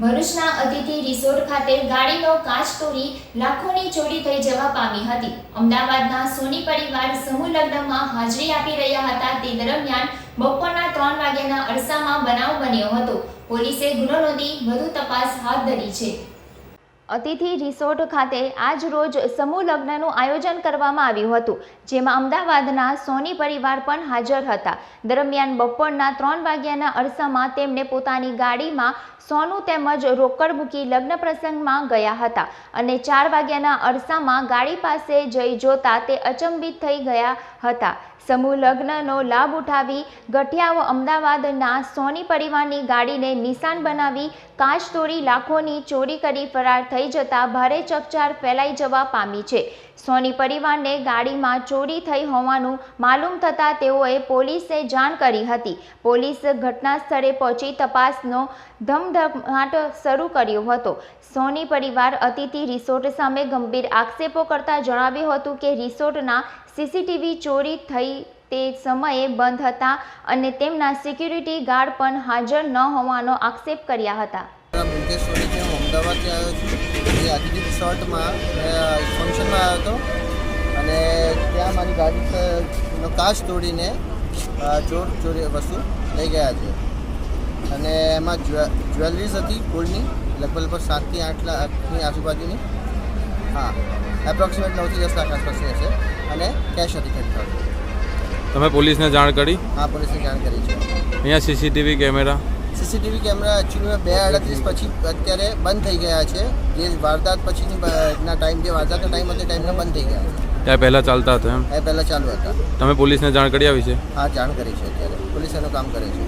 ભરૂચના અતિથિ રિસોર્ટ ખાતે ગાડીનો કાચ તોડી લાખોની ચોરી થઈ જવા પામી હતી. અમદાવાદના સોની પરિવાર સમૂહ લગ્નમાં હાજરી આપી રહ્યા હતા તે દરમિયાન બપોરના ત્રણ વાગ્યાના અરસામાં બનાવ બન્યો હતો. પોલીસે ગુનો નોંધી વધુ તપાસ હાથ ધરી છે. અતિથિ રિસોર્ટ ખાતે આજ રોજ સમૂહ લગ્નનું આયોજન કરવામાં આવ્યું હતું, જેમાં અમદાવાદના સોની પરિવાર પણ હાજર હતા. દરમિયાન બપોરના ત્રણ વાગ્યાના અરસામાં તેમને પોતાની ગાડીમાં સોનું તેમજ રોકડ મૂકી લગ્ન પ્રસંગમાં ગયા હતા અને ચાર વાગ્યાના અરસામાં ગાડી પાસે જઈ જોતા તે અચંબિત થઈ ગયા હતા. સમૂહ લગ્નનો લાભ ઉઠાવી ગઠિયાઓ અમદાવાદના સોની પરિવારની ગાડીને નિશાન બનાવી કાચ તોડી લાખોની ચોરી કરી ફરાર થઈ જતા ભારે ચકચાર ફેલાઈ જવા પામી છે. સોની પરિવારને ગાડીમાં ચોરી થઈ હોવાનું માલુમ થતાં તેઓએ પોલીસે જાણ કરી હતી. પોલીસ ઘટના સ્થળે પહોંચી તપાસનો ધમધમાટ શરૂ કર્યો હતો. સોની પરિવાર અતિથિ રિસોર્ટ સામે ગંભીર આક્ષેપો કરતા જણાવ્યું હતું કે રિસોર્ટના સીસીટીવી ચોરી થઈ તે સમયે બંધ હતા અને તેમના સિક્યુરિટી ગાર્ડ પણ હાજર ન હોવાનો આક્ષેપ કર્યા હતા. અમદાવાદથી આવ્યો છું. એ અતિથિ રિસોર્ટમાં ફંક્શનમાં આવ્યો હતો. અને ત્યાં મારી ગાડી નો કાચ તોડીને ચોર ચોરી વસ્તુ લઈ ગયા છે. અને એમાં જ્વે- જ્વેલરીઝ હતી ગોલ્ડની લગભગ લગભગ સાતથી આઠ લાખની આજુબાજુની. હા એપ્રોક્સિમેટ નવથી દસ લાખ આસપાસની હશે. અને કેશ હતી ખરીદતા તમે પોલીસને જાણ કરી? હા પોલીસને જાણ કરી છે. અહીંયા સીસીટીવી કેમેરા? સીસીટીવી કેમેરા એકચ્યુઅલીમાં બે અડત્રીસ પછી અત્યારે બંધ થઈ ગયા છે. જે વારદાત પછીની ના ટાઈમ જે વારદાતનો ટાઈમ હતો ટાઈમના બંધ થઈ ગયા ત્યાં પહેલાં ચાલતા હતા એમ? એ પહેલાં ચાલુ હતા. તમે પોલીસને જાણ કરી આવી છે? હા જાણ કરી છે અત્યારે. પોલીસ એનું કામ કરે છે.